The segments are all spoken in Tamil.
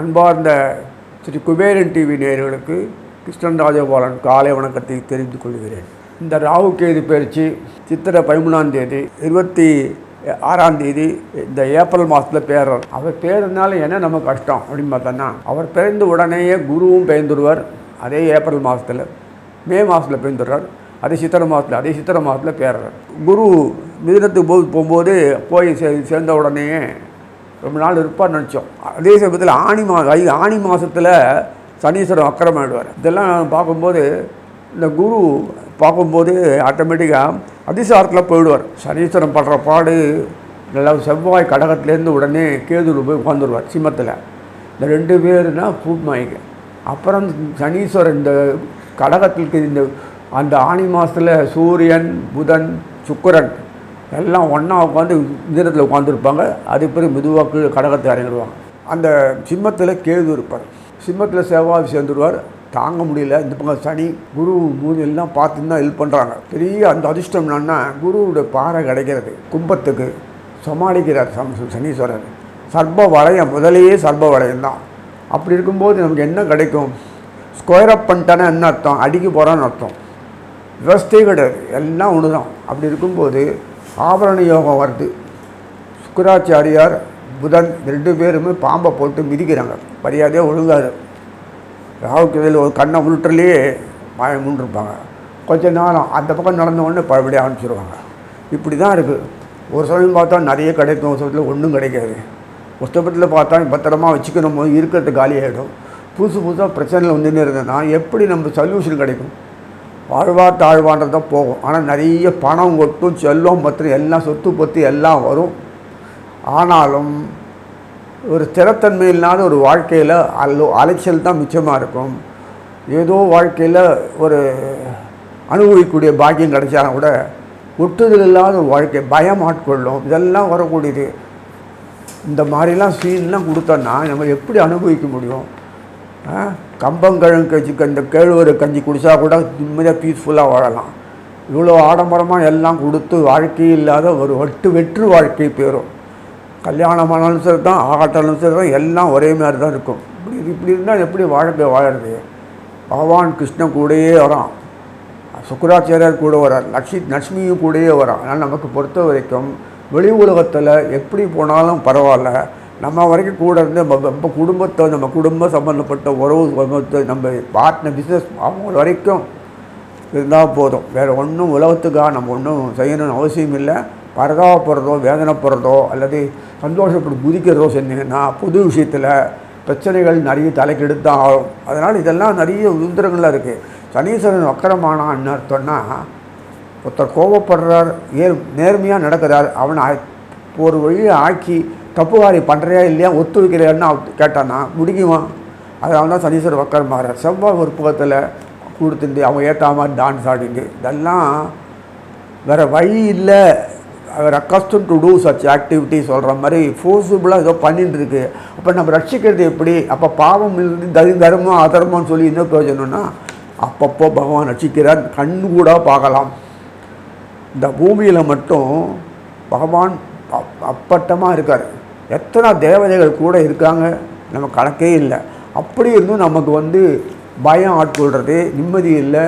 அன்பார்ந்த ஸ்ரீ குபேரன் டிவி நேயர்களுக்கு கிருஷ்ணன் ராஜகோபாலன் காலை வணக்கத்தை தெரிந்து கொள்கிறேன். இந்த ராகு கேது பயிற்சி சித்திரை பதிமூணாம் தேதி இருபத்தி ஆறாம் தேதி இந்த ஏப்ரல் மாதத்தில் பேரர். அவர் பேருனால என்ன நம்ம கஷ்டம் அப்படின்னு பார்த்தோன்னா அவர் பிறந்த உடனேயே குருவும் பெயர்ந்துடுவார். அதே ஏப்ரல் மாதத்தில் மே மாதத்தில் பெயர்ந்துடுறார். அதே சித்திரை மாதத்தில் அதே சித்திரை மாதத்தில் பேரர் குரு மிதினத்துக்கு போது போகும்போது போய் சே சேர்ந்த உடனேயே ரொம்ப நாள் இருப்பான்னு நினச்சோம். அதே சமயத்தில் ஆணி மா ஐ ஆணி மாதத்தில் சனீஸ்வரன் அக்கிரமாயிடுவார் இதெல்லாம் பார்க்கும்போது இந்த குரு பார்க்கும்போது ஆட்டோமேட்டிக்காக அதிசாரத்தில் போயிடுவார். சனீஸ்வரன் படுற பாடு நல்லா செவ்வாய் கடகத்துலேருந்து உடனே கேதுரு போய் உட்காந்துருவார் சிம்மத்தில். இந்த ரெண்டு பேருனா பூமாயிக்க அப்புறம் சனீஸ்வரன் இந்த கடகத்துக்கு இந்த அந்த ஆணி மாதத்தில் சூரியன் புதன் சுக்கரன் எல்லாம் ஒன்றா உட்காந்து மிதனத்தில் உட்காந்துருப்பாங்க அது பிறகு மெதுவாக கீழே கடகத்தை இறங்கிடுவாங்க. அந்த சிம்மத்தில் கேது இருப்பார். சிம்மத்தில் செவ்வாய் சேர்ந்துருவார். தாங்க முடியல. இந்த பக்கம் சனி குரு மூணு எல்லாம் பார்த்து தான் ஹெல்ப் பண்ணுறாங்க பெரிய அந்த அதிர்ஷ்டம் என்னன்னா குருவோட பாறை கிடைக்கிறது. கும்பத்துக்கு சமாளிக்கிறார் சம் சனீஸ்வரர். சர்ப வளையம் முதலையே சர்ப வளையம் தான். அப்படி இருக்கும்போது நமக்கு என்ன கிடைக்கும்? ஸ்கொயர் அப் பண்ணிட்டானே என்ன அர்த்தம்? அடிக்க போகிறான்னு அர்த்தம். விவஸ்தே கிடையாது. எல்லாம் ஒன்று தான் அப்படி இருக்கும்போது ஆபரண யோகம் வருது. சுக்கராச்சாரியார் புதன் ரெண்டு பேருமே பாம்பை போட்டு மிதிக்கிறாங்க. மரியாதையாக ஒழுங்காது ராவுக்கு ஒரு கண்ணை உருட்டுலேயே மழை முன்னிருப்பாங்க கொஞ்ச நேரம் அந்த பக்கம் நடந்த உடனே பழபடி ஆரம்பிச்சிருவாங்க. இப்படி தான் இருக்குது ஒரு சமயம் பார்த்தா நிறைய கிடைக்கும். ஒரு சமயத்தில் ஒன்றும் கிடைக்காது. புஸ்தகத்தில் பார்த்தா பத்திரமா வச்சுக்கணும். போது இருக்கிறது காலி ஆகிடும் புதுசு புதுசாக பிரச்சனையில் வந்துன்னு இருந்ததுன்னா எப்படி நம்ம சொல்யூஷன் கிடைக்கும்? வாழ்வா தாழ்வான்றது தான் போகும். ஆனால் நிறைய பணம் கொட்டும் செல்லும் பத்திரம் எல்லாம் சொத்து பற்றி எல்லாம் வரும். ஆனாலும் ஒரு ஸ்திரத்தன்மை இல்லாத ஒரு வாழ்க்கையில் அல்லோ அலைச்சல் தான் மிச்சமாக இருக்கும். ஏதோ வாழ்க்கையில் ஒரு அனுபவிக்கக்கூடிய பாக்கியம் கிடைச்சாலும் கூட ஒட்டுதல் இல்லாத ஒரு வாழ்க்கை பயம் ஆட்கொள்ளும். இதெல்லாம் வரக்கூடியது. இந்த மாதிரிலாம் சீன்லாம் கொடுத்தோன்னா நம்ம எப்படி அனுபவிக்க முடியும்? கம்பங்கழங்கு கஞ்சிக்கு இந்த கேழ்வரு கஞ்சி குடித்தா கூட நிம்மதியாக பீஸ்ஃபுல்லாக வாழலாம். இவ்வளோ ஆடம்பரமாக எல்லாம் கொடுத்து வாழ்க்கை இல்லாத ஒரு வெட்டு வெற்று வாழ்க்கை பேரும். கல்யாணமானாலும் சரி தான் ஆகட்டாலும் சரி தான் எல்லாம் ஒரே மாதிரி தான் இருக்கும். இப்படி இப்படி இருந்தால் எப்படி வாழ்க்கை வாழறது? பகவான் கிருஷ்ணன் கூடயே வரான். சுக்கராச்சாரியார் கூட வரார். லக்ஷ்மி லட்சுமியும் கூடயே வரான். ஆனால் நமக்கு பொறுத்த வரைக்கும் வெளி உலகத்தில் எப்படி போனாலும் பரவாயில்ல. நம்ம வரைக்கும் கூட இருந்து நம்ம நம்ம குடும்பத்தை நம்ம குடும்ப சம்மந்தப்பட்ட உறவு சம்பந்தத்தை நம்ம பார்ட்னர் பிஸ்னஸ் அவங்க வரைக்கும் இருந்தால் போதும். வேறு ஒன்றும் உலகத்துக்காக நம்ம ஒன்றும் செய்யணும்னு அவசியம் இல்லை. பரதாபப்படுறதோ வேதனைப்படுறதோ அல்லது சந்தோஷப்பட்டு குதிக்கிறதோ செஞ்சீங்கன்னா புது விஷயத்தில் பிரச்சனைகள் நிறைய தலைக்கெடுத்து தான் ஆகும். அதனால் இதெல்லாம் நிறைய உந்திரங்களாக இருக்குது சனீஸ்வரன் வக்கரமானான்னு அர்த்தம்னா ஒருத்தர் கோபப்படுறார் ஏ நேர்மையாக நடக்கிறார். அவனை ஆ- ஒரு வழியை ஆக்கி தப்பு காரியம் பண்ணுறியா இல்லையா ஒத்துழைக்கிறியான்னு அவன் கேட்டானா? முடிக்குமா? அதனால தான் சனீஸ்வரர் வக்கரம் மாறார். செவ்வாய் ஒரு புகத்தில் கொடுத்துட்டு அவங்க ஏற்ற டான்ஸ் ஆடிங்க இதெல்லாம் வேறு வழி இல்லை. வேறு accustom to do such activity சொல்கிற மாதிரி ஃபோர்ஸபுளாக ஏதோ பண்ணிட்டு இருக்கு. அப்போ நம்ம ரட்சிக்கிறது எப்படி? அப்போ பாவம் இருந்து தரி தர்மம் அதர்மம்னு சொல்லி என்ன பிரயோஜனம்னா அப்பப்போ பகவான் ரட்சிக்கிறார் கண்ணு கூட பார்க்கலாம். இந்த பூமியில் மட்டும் பகவான் அப் அப்பட்டமாக இருக்கார். எத்தனை தேவதைகள் கூட இருக்காங்க? நம்ம கணக்கே இல்லை. அப்படி இருந்தும் நமக்கு வந்து பயம் ஆட்கொள்கிறது நிம்மதி இல்லை.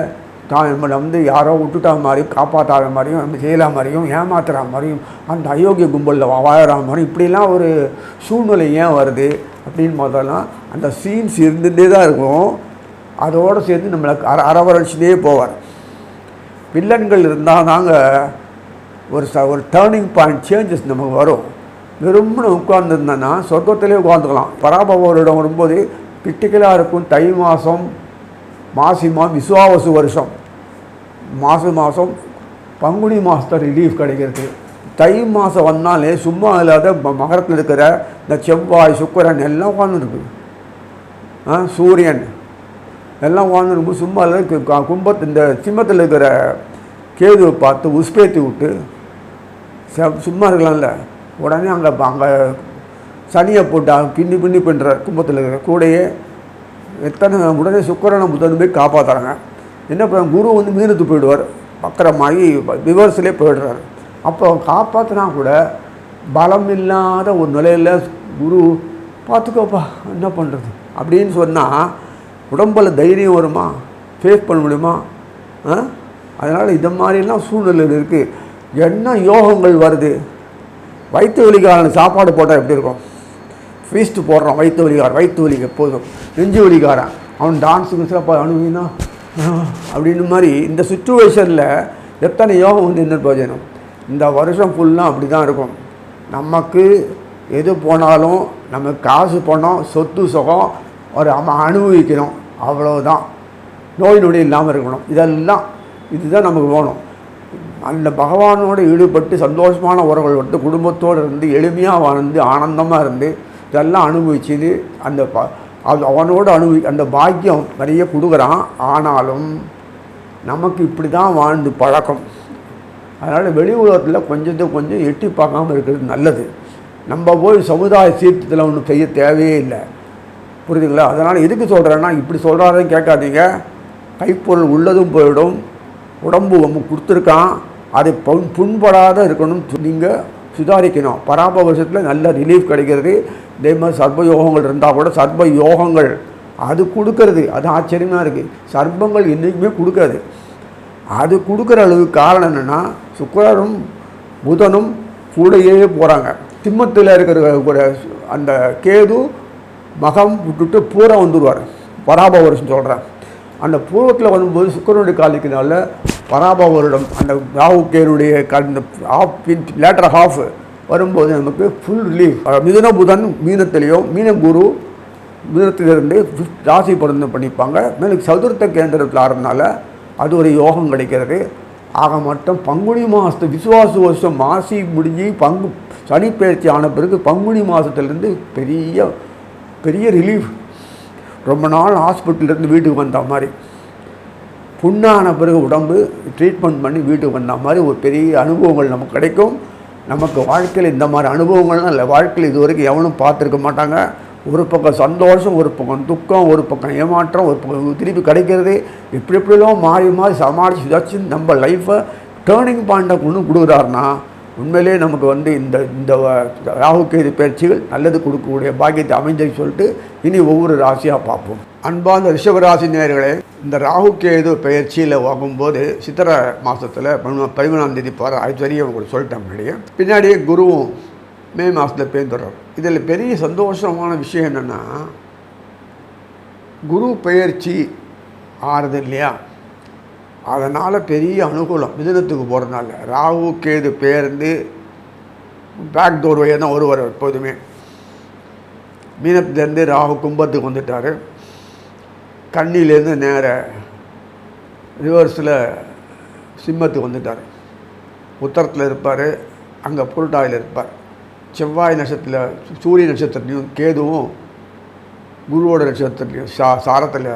தான் நம்மளை வந்து யாரோ விட்டுட்டா மாதிரி காப்பாற்றாத மாதிரியும் நம்ம செய்யலாம் மாதிரியும் ஏமாத்துற மாதிரியும் அந்த அயோக்கிய கும்பலில் வாழற மாதிரியும் இப்படிலாம் ஒரு சூழ்நிலை ஏன் வருது? அப்படின்னு பார்த்தோம்னா அந்த சீன்ஸ் இருந்துகிட்டே தான் இருக்கும். அதோடு சேர்ந்து நம்மளை அர அரவரைச்சிட்டே போவார். வில்லன்கள் இருந்தால் தாங்க ஒரு ச ஒரு டேர்னிங் பாயிண்ட் சேஞ்சஸ் நமக்கு வரும். வெறும்னு உட்கார்ந்துருந்தேன்னா சொர்க்கத்திலே உட்காந்துக்கலாம் பராபவரிடம் வரும்போது கிட்டிக்கலாக இருக்கும் தை மாதம் மாசி மா விசுவாவசு வருஷம். மாசி மாதம் பங்குனி மாதத்தை ரிலீஃப் கிடைக்கிறது தை மாதம் வந்தாலே சும்மா இல்லாத ம- மகரத்தில் இருக்கிற இந்த செவ்வாய் சுக்கரன் எல்லாம் உட்காந்துருக்கு சூரியன் எல்லாம் உட்காந்துருக்கும் சும்மா இல்லை கும்பத்து இந்த சிம்மத்தில் இருக்கிற கேதுவை பார்த்து உஸ்பேத்தி விட்டு செ- சும்மா இருக்கலாம்ல. உடனே அங்கே அங்கே சனியை போட்டு கிண்ணி பின்னி பண்ணுற கும்பத்தில் இருக்கிற கூடையே எத்தனை உடனே சுக்கரனை புதன் போய் காப்பாற்றுறாங்க என்ன பண்ண குரு வந்து மீனத்து போயிடுவார். பக்கரமாகி ரிவர்ஸ்லேயே போயிடுறாரு. அப்போ காப்பாற்றினா கூட பலம் இல்லாத ஒரு நிலையில் குரு பார்த்துக்கோப்பா என்ன பண்ணுறது அப்படின்னு சொன்னால் உடம்பில் தைரியம் வருமா? ஃபேஸ் பண்ண முடியுமா? அதனால் இந்த மாதிரிலாம் சூழ்நிலை இருக்குது என்ன யோகங்கள் வருது? வயிற்று வலிக்காரன் சாப்பாடு போட்டால் எப்படி இருக்கும்? ஃபீஸ்ட்டு போடுறான் வயிற்று வலிக்காரன் வயிற்று வலி எப்போதும் நெஞ்சு வலிக்காரன். அவன் டான்ஸுக்கு சிறப்பாக அணுவினா அப்படின்னு மாதிரி இந்த சுச்சுவேஷனில் எத்தனை யோகம் வந்து என்ன பிரயோஜனம்? இந்த வருஷம் ஃபுல்லாக அப்படி தான் இருக்கும். நமக்கு எது போனாலும் நமக்கு காசு பணம் சொத்து சுகம் ஒரு நம்ம அனுபவிக்கணும். அவ்வளோதான் நோய் நொடி இல்லாமல் இருக்கணும். இதெல்லாம் இதுதான் நமக்கு வேணும். அந்த பகவானோடு ஈடுபட்டு சந்தோஷமான உறவுகள் வந்து குடும்பத்தோடு இருந்து எளிமையாக வாழ்ந்து ஆனந்தமாக இருந்து இதெல்லாம் அனுபவிச்சுது. அந்த ப அது அவனோடு அனுபவி அந்த பாக்கியம் நிறைய கொடுக்குறான். ஆனாலும் நமக்கு இப்படி தான் வாழ்ந்து பழக்கம். அதனால் வெளி உலகத்தில் கொஞ்சத்தை கொஞ்சம் எட்டி பார்க்காம இருக்கிறது நல்லது. நம்ம போய் சமுதாய சீர்த்தத்தில் ஒன்றும் செய்ய தேவையே இல்லை. புரியுதுங்களா? அதனால் எதுக்கு சொல்கிறேன்னா இப்படி சொல்கிறாருன்னு கேட்காதீங்க. கைப்பொருள் உள்ளதும் போயிடும். உடம்பு நம்ம கொடுத்துருக்கான். அது புண் புண்படாத இருக்கணும். நீங்கள் சுதாரிக்கணும். பராப வருஷத்தில் நல்ல ரிலீஃப் கிடைக்கிறது. இதே மாதிரி சர்ப யோகங்கள் இருந்தால் கூட சர்ப யோகங்கள் அது கொடுக்கறது. அது ஆச்சரியமாக இருக்குது சர்ப்பங்கள் என்றைக்குமே கொடுக்காது. அது கொடுக்குற அளவுக்கு காரணம் என்னென்னா சுக்கரரும் புதனும் கூடையே போகிறாங்க சிம்மத்தில் இருக்கிற கூட அந்த கேது மகம் விட்டுட்டு பூரம் வந்துடுவார் பராப வருஷம் சொல்கிறேன் அந்த பூர்வத்தில் வரும்போது சுக்கரனுடைய காலிக்கினால பராபவரிடம் அந்த ராகு அந்த ஆஃப் லேட்டர் ஹாஃப் வரும்போது நமக்கு ஃபுல் ரிலீஃப் மிதுன புதன் மீனத்திலேயோ மீன குரு மிதனத்திலிருந்து ராசி பொருந்தம் பண்ணிப்பாங்க. மேலும் சதுர்த்த கேந்திரத்தில் ஆறதுனால அது ஒரு யோகம் கிடைக்கிறது. ஆக மட்டும் பங்குனி மாதத்து விசுவாச வருஷம் மாசி முடிஞ்சு பங்கு சனிப்பெயர்ச்சி ஆன பிறகு பங்குனி மாதத்துலேருந்து பெரிய பெரிய ரிலீஃப் ரொம்ப நாள் ஹாஸ்பிட்டல்லேருந்து வீட்டுக்கு வந்த மாதிரி. புண்ணான பிறகு உடம்பு ட்ரீட்மெண்ட் பண்ணி வீட்டுக்கு வந்த மாதிரி ஒரு பெரிய அனுபவங்கள் நமக்கு கிடைக்கும். நமக்கு வாழ்க்கையில் இந்த மாதிரி அனுபவங்கள்லாம் இல்லை. வாழ்க்கையில் இது வரைக்கும் எவனும் பார்த்துருக்க மாட்டாங்க. ஒரு பக்கம் சந்தோஷம் ஒரு பக்கம் துக்கம் ஒரு பக்கம் ஏமாற்றம் ஒரு பக்கம் திருப்பி கிடைக்கிறது. இப்படி இப்படிலாம் மாறி மாறி சமாளித்து வச்சு நம்ம லைஃப்பை டேர்னிங் பாயிண்ட்டை கொண்டு கொடுக்குறாருன்னா உண்மையிலே நமக்கு வந்து இந்த இந்த ராகுகேது பயிற்சிகள் நல்லது கொடுக்கக்கூடிய பாக்கியத்தை அமைஞ்சு சொல்லிட்டு இனி ஒவ்வொரு ராசியாக பார்ப்போம். அன்பார்ந்த ரிஷபராசி நேர்களே இந்த ராகுகேது பயிற்சியில் வாங்கும்போது சித்திர மாதத்தில் பதிமூணாம் தேதி போகிற அது வரையும் உங்களுக்கு சொல்லிட்டேன் முன்னாடியே. பின்னாடியே குருவும் மே மாதத்தில் பேர்ந்துடுறார் இதில் பெரிய சந்தோஷமான விஷயம் என்னென்னா குரு பயிற்சி ஆறுது இல்லையா? அதனால் பெரிய அனுகூலம் மிதுனத்துக்கு போகிறதுனால ராகு கேது பேருந்து பேக் டோர் வழியாக தான் வருவார் எப்போதுமே. மீனத்துலேருந்து ராகு கும்பத்துக்கு வந்துட்டார். கண்ணிலேருந்து நேர ரிவர்ஸில் சிம்மத்துக்கு வந்துட்டார். உத்தரத்தில் இருப்பார் அங்கே புருட்டாயில் இருப்பார். செவ்வாய் நட்சத்திரத்தில் சூரிய நட்சத்திரத்துலையும் கேதுவும் குருவோட நட்சத்திரத்துலையும் சா சாரத்தில்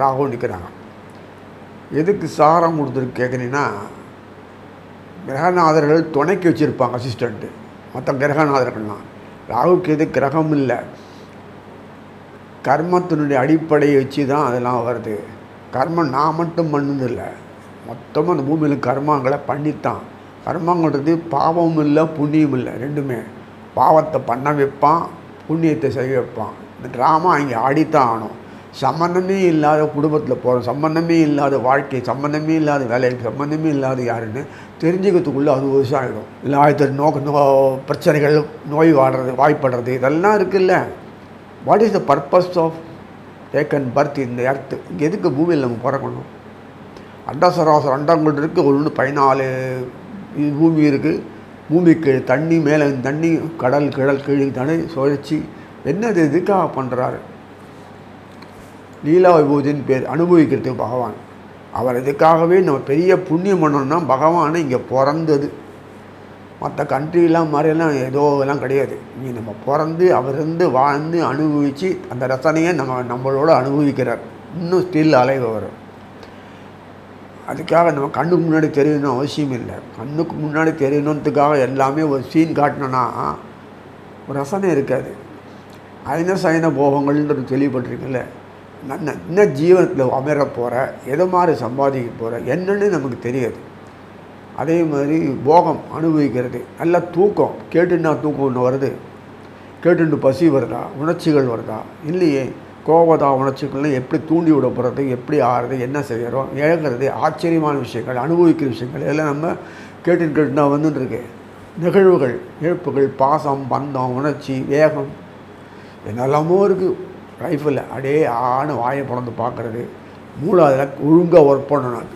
ராகுவும் நிற்கிறாங்க எதுக்கு சாரம் கொடுத்துருக்கு கேட்குறீங்கன்னா கிரகநாதர்கள் துணைக்கு வச்சுருப்பாங்க அசிஸ்டண்ட்டு மற்ற கிரகநாதர்கள்லாம். ராகுக்கு எது கிரகம் இல்லை. கர்மத்தினுடைய அடிப்படையை வச்சு தான் அதெல்லாம் வருது. கர்மம் நான் மட்டும் பண்ணதில்லை மொத்தமாக அந்த பூமியில் கர்மங்களை பண்ணித்தான். கர்மங்கிறது பாவமும் இல்லை புண்ணியம் இல்லை ரெண்டுமே. பாவத்தை பண்ண வைப்பான் புண்ணியத்தை செய்ய வைப்பான். இந்த ட்ராமா இங்கே ஆடித்தான் ஆகணும். சம்மந்தமே இல்லாத குடும்பத்தில் போகிறோம் சம்மந்தமே இல்லாத வாழ்க்கை சம்மந்தமே இல்லாத வேலைக்கு சம்மந்தமே இல்லாத யாருன்னு தெரிஞ்சுக்கிறதுக்குள்ளே அது வருஷம் ஆகிடும் இல்லை ஆயிரத்தி நோக்க நோ பிரச்சனைகள் நோய் வாடுறது வாய்ப்படுறது இதெல்லாம் இருக்குல்ல. What is the purpose of taken birth இந்த எர்த்து இங்கே எதுக்கு பூமியில் நம்ம பிறக்கணும்? அண்டசராசர் அண்டங்கள் இருக்குது ஒன்று பதினாலு பூமி இருக்குது பூமிக்கு தண்ணி மேலே தண்ணி கடல் கிழல் கீழே தண்ணி சுழற்சி. என்னது எதுக்காக பண்ணுறாரு லீலா விபூதின்னு பேர் அனுபவிக்கிறது பகவான். அவர் இதுக்காகவே நம்ம பெரிய புண்ணியம் பண்ணணும்னா பகவானை இங்கே பிறந்தது. மற்ற கண்ட்ரிலாம் மாதிரியெல்லாம் ஏதோ இதெல்லாம் கிடையாது. நீ நம்ம பிறந்து அவர் இருந்து வாழ்ந்து அனுபவித்து அந்த ரசனையை நம்ம நம்மளோட அனுபவிக்கிறார். இன்னும் ஸ்டில் அலைவ வரும். அதுக்காக நம்ம கண்ணுக்கு முன்னாடி தெரியணும் அவசியம் இல்லை. கண்ணுக்கு முன்னாடி தெரியணுன்றதுக்காக எல்லாமே ஒரு சீன் காட்டினோன்னா ஒரு ரசனை இருக்காது. அயன சயன போகங்கள்ன்றது தெளிவுபட்டிருக்குல்ல நான் என்ன ஜீவனத்தில் அமர போகிற எதை மாதிரி சம்பாதிக்க போகிற என்னன்னு நமக்கு தெரியாது. அதே மாதிரி போகம் அனுபவிக்கிறது நல்ல தூக்கம் கேட்டுன்னா தூக்கம் ஒன்று வருது கேட்டுண்டு பசி வருதா உணர்ச்சிகள் வருதா இல்லையே கோபதா உணர்ச்சிகள்லாம் எப்படி தூண்டி விட போகிறது எப்படி ஆறுறது என்ன செய்கிறோம் இழக்கிறது ஆச்சரியமான விஷயங்கள் அனுபவிக்கிற விஷயங்கள் இதெல்லாம் நம்ம கேட்டு கேட்டுனா வந்துட்டுருக்கு. நிகழ்வுகள் இழப்புகள் பாசம் பந்தம் உணர்ச்சி வேகம் என்னெல்லாமோ இருக்குது லைஃப்பில் அப்படியே ஆணு வாயை பிறந்து பார்க்குறது. மூளை அதில் ஒழுங்காக ஒர்க் பண்ணணும் அது.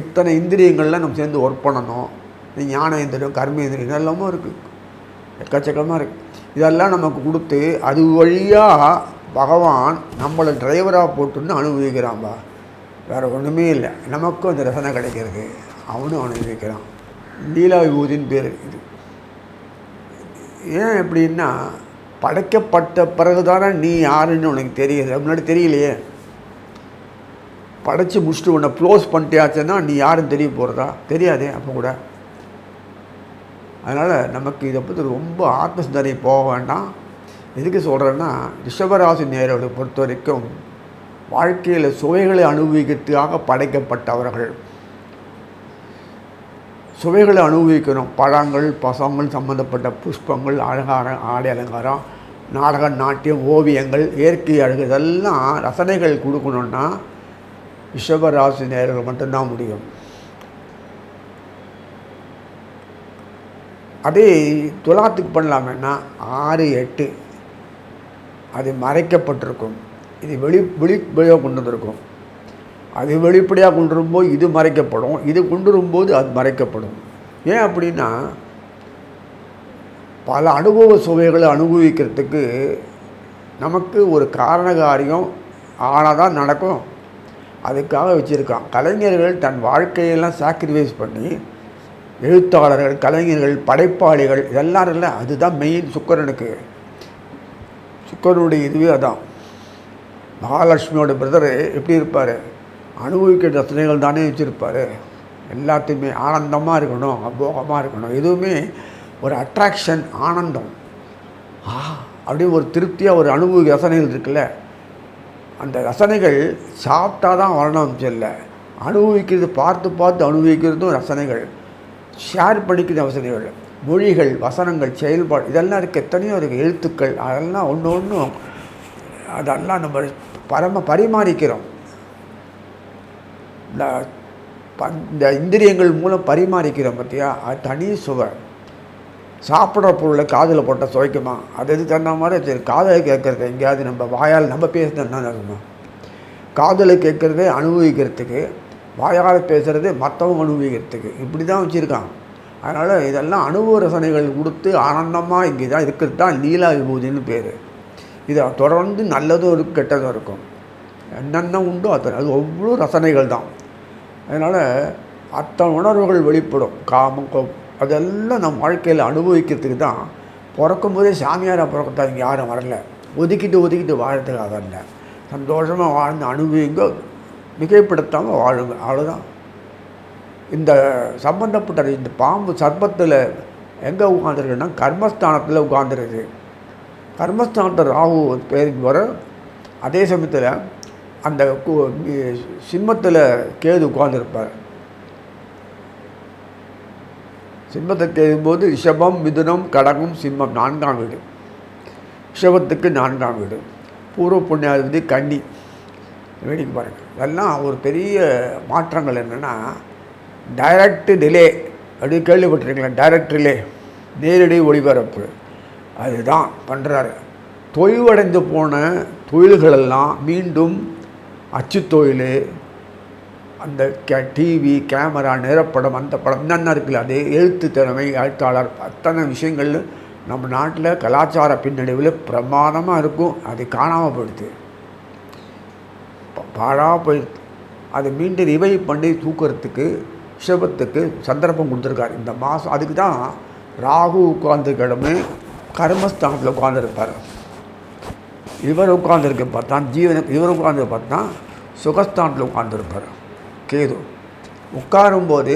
இத்தனை இந்திரியங்கள்லாம் நம்ம சேர்ந்து ஒர்க் பண்ணணும். இந்த ஞான இந்திரியம் கர்ம இந்திரியம் இதெல்லாமும் இருக்குது எக்கச்சக்கமாக இருக்குது இதெல்லாம் நமக்கு கொடுத்து அது வழியாக பகவான் நம்மளை டிரைவராக போட்டுன்னு அனுபவிக்கிறான்பா வேறு ஒன்றுமே இல்லை. நமக்கும் அந்த ரசனை கிடைக்கிறது அவனும் அனுபவிக்கிறான். லீலா விபூதின்னு பேர் இது. ஏன் எப்படின்னா படைக்கப்பட்ட பிறகு தானே நீ யாருன்னு உனக்கு தெரியுது. முன்னாடி தெரியலையே. படைச்சி முடிச்சுட்டு உன்னை க்ளோஸ் பண்ணிட்டியாச்சுன்னா நீ யாருன்னு தெரிய போகிறதா தெரியாதே அப்போ கூட. அதனால் நமக்கு இதை பற்றி ரொம்ப ஆத்மசிந்தனை போக வேண்டாம். எதுக்கு சொல்கிறேன்னா ரிஷபராசி நேரோட பொறுத்த வரைக்கும் வாழ்க்கையில் சுவைகளை அனுபவிக்கிறதுக்காக படைக்கப்பட்டவர்கள். சுவைகளை அனுபவிக்கணும். பழங்கள் பசங்கள் சம்மந்தப்பட்ட புஷ்பங்கள் அழகார ஆடை அலங்காரம் நாடக நாட்டியம் ஓவியங்கள் இயற்கை அழகு இதெல்லாம் ரசனைகள் கொடுக்கணுன்னா ரிஷபராசி நேர்கள் மட்டும்தான் முடியும். அதே துலாத்துக்கு பண்ணலாமேன்னா ஆறு எட்டு. அது மறைக்கப்பட்டிருக்கும். இது வெளி வெளி வெளியாக கொண்டு வந்திருக்கும். அது வெளிப்படையாக கொண்டு வரும்போது இது மறைக்கப்படும். இது கொண்டு வரும்போது அது மறைக்கப்படும். ஏன் அப்படின்னா பல அனுபவ சுவைகளை அனுபவிக்கிறதுக்கு நமக்கு ஒரு காரண காரியம் ஆனால் தான் நடக்கும். அதுக்காக வச்சுருக்கான். கலைஞர்கள் தன் வாழ்க்கையெல்லாம் சாக்ரிஃபைஸ் பண்ணி எழுத்தாளர்கள் கலைஞர்கள் படைப்பாளிகள் இதெல்லாம் இல்லை அதுதான் மெயின் சுக்கரனுக்கு. சுக்கரனுடைய இதுவே அதான். மகாலட்சுமியோட பிரதர் எப்படி இருப்பார்? அனுபவிக்கிற ரசனைகள் தானே வச்சுருப்பார். எல்லாத்தையுமே ஆனந்தமாக இருக்கணும் அபோகமாக இருக்கணும். எதுவுமே ஒரு அட்ராக்ஷன் ஆனந்தம். ஆ அப்படியே ஒரு திருப்தியாக ஒரு அனுபவி ரசனைகள் இருக்குல்ல. அந்த ரசனைகள் சாப்பிட்டா தான் வரணும் செல்ல அனுபவிக்கிறது பார்த்து பார்த்து அனுபவிக்கிறதும் ரசனைகள். ஷேர் பண்ணிக்கிற வசதிகள் மொழிகள் வசனங்கள் செயல்பாடு இதெல்லாம் இருக்குது எத்தனையோ இருக்குது எழுத்துக்கள் அதெல்லாம் ஒன்று ஒன்றும் அதெல்லாம் நம்ம பரம பரிமாறிக்கிறோம். இந்த இந்த இந்திரியங்கள் மூலம் பரிமாறிக்கிறோம் பார்த்தியா அது தனி சுவை. சாப்பிட்ற பொருளை காதில் போட்டால் சுவைக்குமா? அது எது தகுந்த மாதிரி சரி காதலை கேட்குறது எங்கேயாவது நம்ம வாயால் நம்ம பேசுனா இருக்குமா காதலை கேட்குறதே அனுபவிக்கிறதுக்கு வாயால் பேசுகிறது மற்றவங்க அனுபவிக்கிறதுக்கு. இப்படி தான் வச்சுருக்கான். அதனால் இதெல்லாம் அனுபவ ரசனைகள் கொடுத்து ஆனந்தமாக இங்கே தான் இருக்கிறது தான் லீலா விபூதின்னு பேர். இதை தொடர்ந்து நல்லதும் இருக்கும் கெட்டதும் இருக்கும். என்னென்ன உண்டோ அது அது ஒவ்வொரு ரசனைகள் தான். அதனால் அத்தனை உணர்வுகள் வெளிப்படும். காமம் கோபம். அதெல்லாம் நம் வாழ்க்கையில் அனுபவிக்கிறதுக்கு தான் பிறக்கும் போதே சாமியாராக பிறக்கத்தான் இங்கே யாரும் வரல. ஒதுக்கிட்டு ஒதுக்கிட்டு வாழறதுக்காக வரல. சந்தோஷமாக வாழ்ந்து அனுபவிங்க மிகைப்படுத்தாமல் வாழுங்க. அவ்வளோதான் இந்த சம்பந்தப்பட்ட இந்த பாம்பு சர்ப்பத்தில் எங்கே உட்காந்துருக்குன்னா கர்மஸ்தானத்தில் உட்காந்துருக்கு கர்மஸ்தானத்தை ராகு பேருக்கு வர அதே சமயத்தில் அந்த கு- சிம்மத்தில் கேது உட்கார்ந்துருப்பார். சிம்மத்தை கேதும்போது ரிஷபம் மிதுனம் கடகம் சிம்மம் நான்காம் வீடு. ரிஷபத்துக்கு நான்காம் வீடு. பூர்வ புண்ணியாதிபதி கன்னி. வேடிக்கை பாருங்கள் இதெல்லாம் ஒரு பெரிய மாற்றங்கள் என்னென்னா டைரக்ட் டிலே அப்படின்னு கேள்விப்பட்டிருக்கீங்களா? டைரக்ட் டிலே நேரடி ஒளிபரப்பு. அதுதான் பண்ணுறாரு தொய்வடைந்து போன தொழில்களெல்லாம் மீண்டும் அச்சு தொழில் அந்த கே டிவி கேமரா நிறப்படம் அந்த படம் என்னென்ன இருக்குல்ல அது எழுத்து திறமை எழுத்தாளர் அத்தனை விஷயங்கள் நம்ம நாட்டில் கலாச்சார பின்னடைவில் பிரமாதமாக இருக்கும். அது காணாமல் போயிடுது. பாழாக போயிடுது. அதை மீண்டும் ரிவை பண்ணி தூக்குறதுக்கு ரிஷபத்துக்கு சந்தர்ப்பம் கொடுத்துருக்காரு. இந்த மாதம் அதுக்கு தான் ராகு உட்கார்ந்துக்கிடமே கர்மஸ்தானத்தில் உட்காந்துருப்பார் இவர் உட்கார்ந்துருக்க பார்த்தா ஜீவனுக்கு இவர் உட்காந்து பார்த்தா சுகஸ்தானத்தில் உட்காந்துருப்பார் கேது. உட்காரும்போது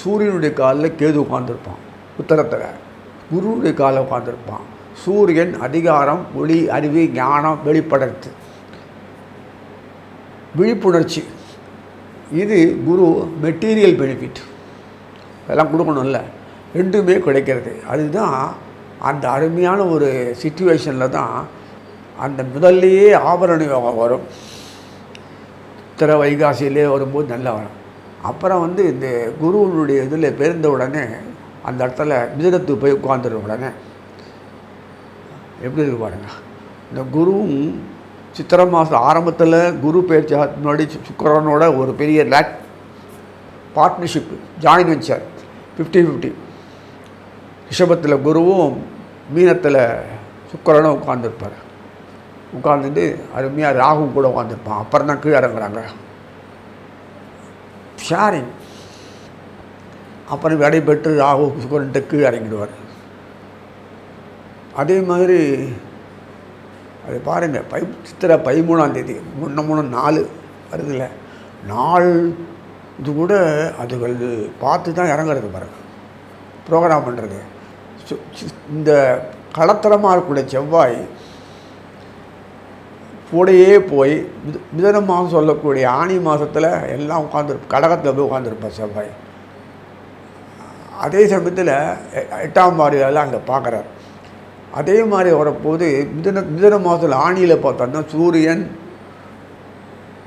சூரியனுடைய காலில் கேது உட்காந்துருப்பான் உத்தரத்தில் குருவுடைய காலில் உட்காந்துருப்பான் சூரியன் அதிகாரம் ஒளி அறிவு ஞானம் வெளிப்படுத்து விழிப்புணர்ச்சி. இது குரு மெட்டீரியல் பெனிஃபிட் அதெல்லாம் கொடுக்கணும்ல. ரெண்டுமே கிடைக்கிறது. அதுதான் அந்த அருமையான ஒரு சுச்சுவேஷனில் தான் அந்த முதல்லையே ஆபரண யோகம் வரும். திற வைகாசியிலே வரும்போது நல்லா வரும். அப்புறம் வந்து இந்த குருவனுடைய இதில் பிறந்த உடனே அந்த இடத்துல மிதனத்துக்கு போய் உட்காந்துருந்த உடனே எப்படி இருக்கு பாருங்க. இந்த குருவும் சித்திரை மாதம் ஆரம்பத்தில் குரு பயிற்சி முன்னாடி சுக்கரனோட ஒரு பெரிய lake partnership join venture fifty fifty ரிஷபத்தில் குருவும் மீனத்தில் சுக்கிரனும் உட்காந்துருப்பார் உட்காந்துட்டு அருமையாக ராகு கூட உட்காந்துருப்பான் அப்புறம் தான் கீழே இறங்குறாங்க. ஷேரிங் அப்புறம் விடை பெற்று ராகு சுக்கரன்ட்டு கீழே இறங்கிடுவார். அதே மாதிரி அது பாருங்கள் பை சித்திரை பதிமூணாம் தேதி முன்ன மூணு நாலு வருதுல்ல நாள் இது கூட அதுகள் பார்த்து தான் இறங்குறது பாருங்கள் ப்ரோக்ராம் பண்ணுறது சு- இந்த களத்தரமாக இருக்கக்கூடிய செவ்வாய் கூடையே போய் மிதன மாதம் சொல்லக்கூடிய ஆனி மாதத்தில் எல்லாம் உட்காந்து கடகத்தில் போய் உட்காந்துருப்பார் செவ்வாய். அதே சமயத்தில் எட்டாம் வாரியெல்லாம் அங்கே பார்க்குறார் அதே மாதிரி வரப்போது மிதன மிதன மாதத்தில் ஆணியில் பார்த்தோம்னா சூரியன்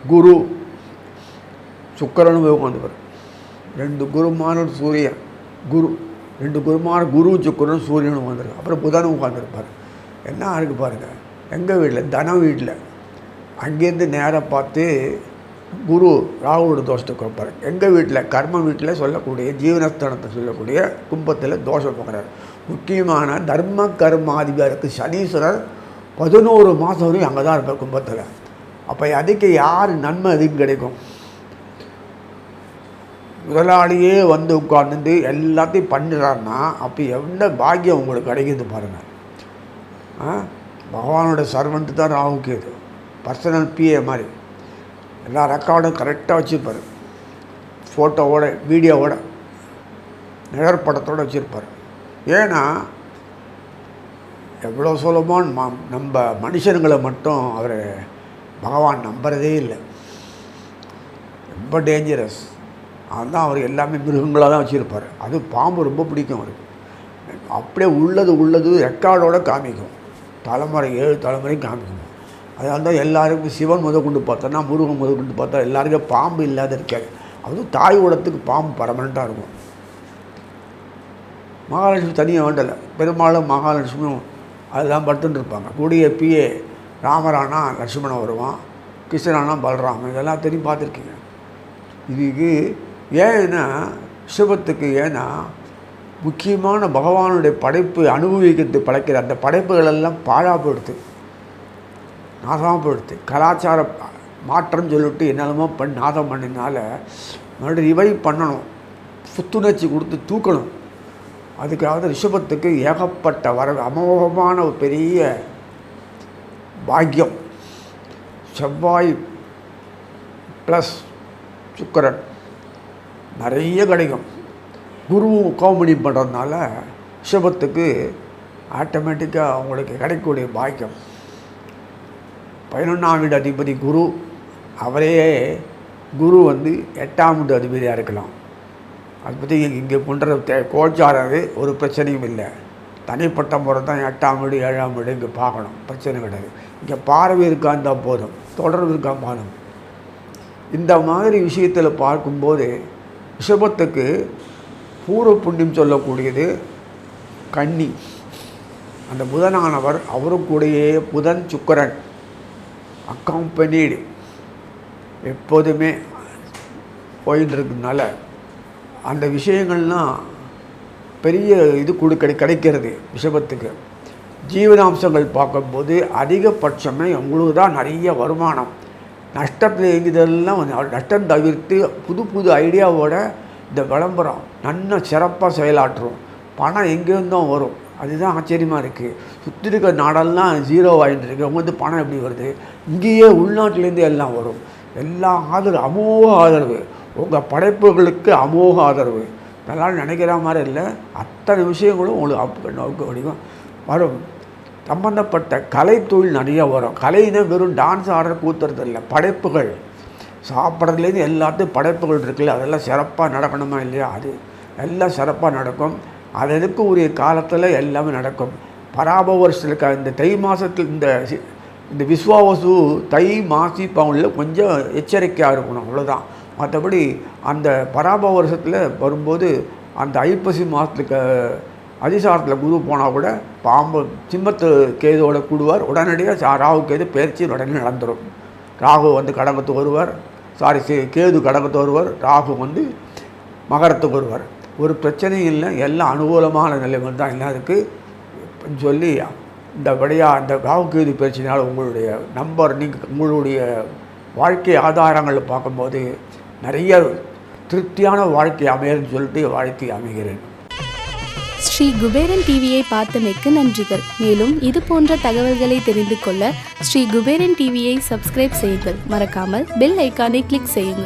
குரு சுக்கரனு போய் உட்காந்துப்பார் ரெண்டு குருமான சூரியன் குரு ரெண்டு குருமான குரு சுக்கிரனும் சூரியனும் உட்காந்துருக்கு அப்புறம் புதனும் உட்காந்துருப்பார் என்ன இருக்குது பாருங்கள் எங்கள் வீட்டில் தனம் வீட்டில் அங்கேருந்து நேராக பார்த்து குரு ராகுவோட தோஷத்தை கொடுப்பார். எங்கள் வீட்டில் கர்ம வீட்டில் சொல்லக்கூடிய ஜீவனஸ்தானத்தை சொல்லக்கூடிய கும்பத்தில் தோஷம் பார்க்குறாரு முக்கியமான தர்ம கர்மாதிபருக்கு சனீஸ்வரர் பதினோரு மாதம் வரையும் அங்கே தான் இருப்பார் கும்பத்தில். அப்போ அதுக்கு யார் நன்மை அதிகம் கிடைக்கும்? முதலாளியே வந்து உட்கார்ந்து எல்லாத்தையும் பண்ணுறாருன்னா அப்போ என்ன பாக்கியம் உங்களுக்கு கிடைக்கிது பாருங்கள் ஆ? பகவானோட சர்வன்ட்டு தான் ராகு கேது பர்சனல் பிஏ மாதிரி. எல்லா ரெக்கார்டும் கரெக்டாக வச்சுருப்பார். ஃபோட்டோவோட வீடியோவோட நிழற்படத்தோடு வச்சுருப்பார். ஏன்னா எவ்வளோ சுலபம் நம்ம மனுஷனுங்களை மட்டும் அவர் பகவான் நம்புறதே இல்லை. ரொம்ப டேஞ்சரஸ் அதுதான் அவர் எல்லாமே மிருகங்களாக தான் வச்சுருப்பார். அது பாம்பு ரொம்ப பிடிக்கும் அவருக்கு. அப்படியே உள்ளது உள்ளது ரெக்கார்டோட காமிக்கும். தலைமுறை ஏழு தலைமுறையும் காமிக்கும். அதனால தான் எல்லாருக்கும் சிவன் முத கொண்டு பார்த்தோன்னா முருகன் முத கொண்டு பார்த்தா எல்லாருக்கும் பாம்பு இல்லாத இருக்காது. அதுவும் தாய் உடத்துக்கு பாம்பு பர்மனெண்ட்டாக இருக்கும். மகாலட்சுமி தனியாக வேண்டலை. பெரும்பாலும் மகாலட்சுமியும் அதெல்லாம் படுத்துட்டு இருப்பாங்க. கூடிய பிஏ ராமரானா லட்சுமணன் வருவான் கிருஷ்ணரானா பலராமன் இதெல்லாம் தெரியும் பார்த்துருக்கீங்க. இதுக்கு ஏன்னா சிவத்துக்கு ஏன்னா முக்கியமான பகவானுடைய படைப்பு அனுபவிக்கிறது படைக்கிற அந்த படைப்புகள் எல்லாம் பாழாக போயிடுது. நாசமாக போயிடுது கலாச்சார மாற்றம் சொல்லிட்டு என்னென்னமோ பண்ணி நாதம் பண்ணினால மறுபடியும் ரிவைவ் பண்ணணும். புத்துணர்ச்சி கொடுத்து தூக்கணும். அதுக்காக ரிஷபத்துக்கு ஏகப்பட்ட வர அமோகமான ஒரு பெரிய பாக்கியம். செவ்வாய் ப்ளஸ் சுக்கரன் நிறைய கிடைக்கும். குருவும் கோமணி பண்ணுறதுனால ரிஷபத்துக்கு ஆட்டோமேட்டிக்காக அவங்களுக்கு கிடைக்கக்கூடிய பாக்கியம். பதினொன்றாம் வீடு அதிபதி குரு அவரே குரு வந்து எட்டாம் வீடு அதிபதியாக இருக்கலாம். அதை பற்றி இங்கே பண்ணுற தே கோச்சாரது ஒரு பிரச்சனையும் இல்லை. தனிப்பட்ட முறை தான் எட்டாம் வீடு ஏழாம் வீடு இங்கே பார்க்கணும். பிரச்சனை கிடையாது. இங்கே பார்வை இருக்கா இருந்தால் போதும். தொடர்பு இருக்கா போதும் இந்த மாதிரி விஷயத்தில் பார்க்கும்போது ரிஷபத்துக்கு பூர்வ புண்ணியம் சொல்லக்கூடியது கன்னி. அந்த புதனானவர் அவருக்குடையே புதன் சுக்கரன். அக்காம்பனீடு. எப்போதுமே போயின்னு இருக்கிறதுனால அந்த விஷயங்கள்லாம் பெரிய இது கொடுக்க கிடைக்கிறது விஷபத்துக்கு. ஜீவனாம்சங்கள் பார்க்கும்போது அதிகபட்சமே உங்களுக்கு தான் நிறைய வருமானம். நஷ்டத்தில் இயங்குதெல்லாம் வந்து நஷ்டம் தவிர்த்து புது புது ஐடியாவோட இந்த விளம்பரம் நல்ல சிறப்பாக செயலாற்றும். பணம் எங்கேருந்தோ வரும். அதுதான் ஆச்சரியமாக இருக்குது சுற்றி இருக்கிற நாடெல்லாம் ஜீரோ ஆகிட்டு இருக்கு. அவங்க வந்து பணம் எப்படி வருது? இங்கேயே உள்நாட்டிலேருந்து எல்லாம் வரும். எல்லா ஆதரவு அமோக ஆதரவு. உங்கள் படைப்புகளுக்கு அமோக ஆதரவு. நல்லா நினைக்கிற மாதிரி இல்லை. அத்தனை விஷயங்களும் உங்களுக்கு நோக்க முடியும் வரும். சம்பந்தப்பட்ட கலை தொழில் நிறைய வரும். கலைன்னா வெறும் டான்ஸ் ஆடுற கூத்துறது இல்லை. படைப்புகள். சாப்பிட்றதுலேருந்து எல்லாத்தையும் படைப்புகள் இருக்குல்ல. அதெல்லாம் சிறப்பாக நடக்கணுமா இல்லையா? அது எல்லாம் சிறப்பாக நடக்கும். அதற்கு உரிய காலத்தில் எல்லாமே நடக்கும். பராப வருஷத்துக்கு இந்த தை மாதத்தில் இந்த இந்த விஸ்வாவசு தை மாசி பவுனில் கொஞ்சம் எச்சரிக்கையாக இருக்கணும் அவ்வளோதான் மற்றபடி அந்த பராப வருஷத்தில் வரும்போது அந்த ஐப்பசி மாதத்துக்கு அதிசாரத்தில் குரு போனால் கூட பாம்பு சிம்மத்து கேதுவோட கூடுவார். உடனடியாக சா- ராகு கேது பயிற்சி உடனே நடந்துடும் ராகு வந்து கடகத்துக்கு வருவார். சாரி கேது கடகத்து வருவார். ராகு வந்து மகரத்துக்கு வருவார். ஒரு பிரச்சனையும் இல்லை எல்லாம் அனுகூலமான நிலைமை தான் எல்லாம் இருக்குது சொல்லி இந்த வழியாக அந்த காவுக்கீதி கேது பயிற்சினால் உங்களுடைய நம்பர் நீங்கள் உங்களுடைய வாழ்க்கை ஆதாரங்களை பார்க்கும்போது நிறைய திருப்தியான வாழ்க்கை அமையன்னு சொல்லிட்டு வாழ்க்கை அமைகிறேன். ஸ்ரீ குபேரன் டிவியை பார்த்தமைக்கு நன்றிகள். மேலும் இது போன்ற தகவல்களை தெரிந்து கொள்ள ஸ்ரீ குபேரன் டிவியை சப்ஸ்கிரைப் செய்யுங்கள். மறக்காமல் பெல் ஐக்கானை கிளிக் செய்யுங்கள்.